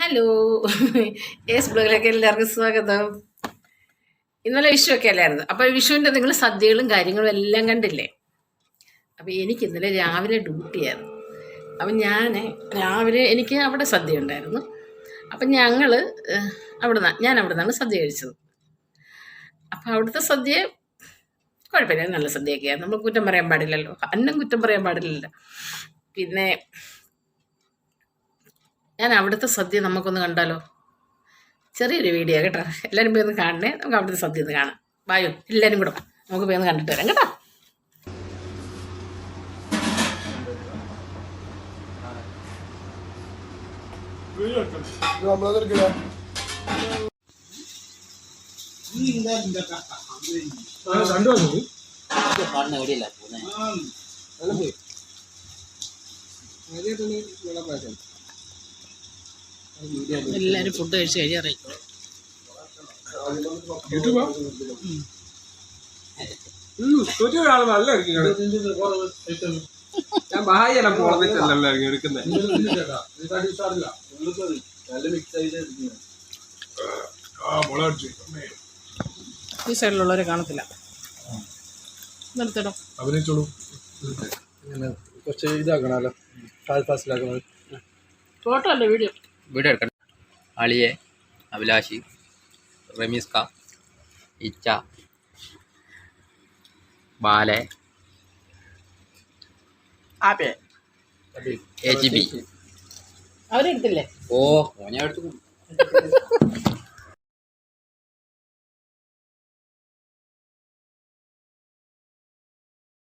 Hello. S ബ്ലോഗിലേക്ക് എല്ലാവർക്കും സ്വാഗതം. ഇന്നലെ വിഷു ഒക്കെ അല്ലായിരുന്നു അപ്പോൾ വിഷുവിന്റെ നിങ്ങൾ സദ്യകളും കാര്യങ്ങളും എല്ലാം കണ്ടില്ലേ? അപ്പോൾ എനിക്ക് ഇന്നലെ രാവിലെ ഡ്യൂട്ടി ആയിരുന്നു. അപ്പം ഞാൻ രാവിലെ എനിക്ക് അവിടെ സദ്യ ഉണ്ടായിരുന്നു. അപ്പം ഞങ്ങൾ അവിടെ നിന്ന് ഞാൻ അവിടെ നിന്നാണ് സദ്യ കഴിച്ചത്. അപ്പോൾ അവിടുത്തെ സദ്യ കുഴപ്പമില്ല. നല്ല സദ്യയൊക്കെയാണ്. നമ്മൾ കുറ്റം പറയാൻ പാടില്ലല്ലോ. അന്നം കുറ്റം പറയാൻ പാടില്ലല്ലോ. പിന്നെ ഞാൻ അവിടുത്തെ സദ്യ നമുക്കൊന്ന് കണ്ടാലോ? ചെറിയൊരു വീഡിയോ കേട്ടോ. എല്ലാവരും പോയി ഒന്ന് കാണണേ. നമുക്ക് അവിടുത്തെ സദ്യ ഒന്ന് കാണാം. വായോ എല്ലാവരും കൂടെ. നമുക്ക് പോയി ഒന്ന് കണ്ടിട്ട് വരാം കേട്ടോ. രണ്ടു കണ്ണ് എവിടെയല്ല പോകുന്നത് നല്ല പോയി ആദ്യമായിട്ടാണ് ഇവിടെ പ്രാവശ്യം എല്ലാവരും ഫുഡ് കഴിച്ച് ഇറക്കിയാണ് ഞാൻ എടുക്കുന്നത് ഈ സൈഡിലുള്ളവരെ കാണത്തില്ല. നിർത്തടോ. അഭിനയിച്ചോളൂ. കുറച്ച് ഫാസ്റ്റിലാക്കണത് ഫോട്ടോ അല്ലേ വീഡിയോ? വീഡിയോ എടുക്കണം അളിയെ അഭിലാഷി റമീസ്ക ഇച്ച ബാലെ ആപ്പേ എ ജി ബി. അവരെടുത്തില്ലേ? ഓ ഓനെ എടുത്തു.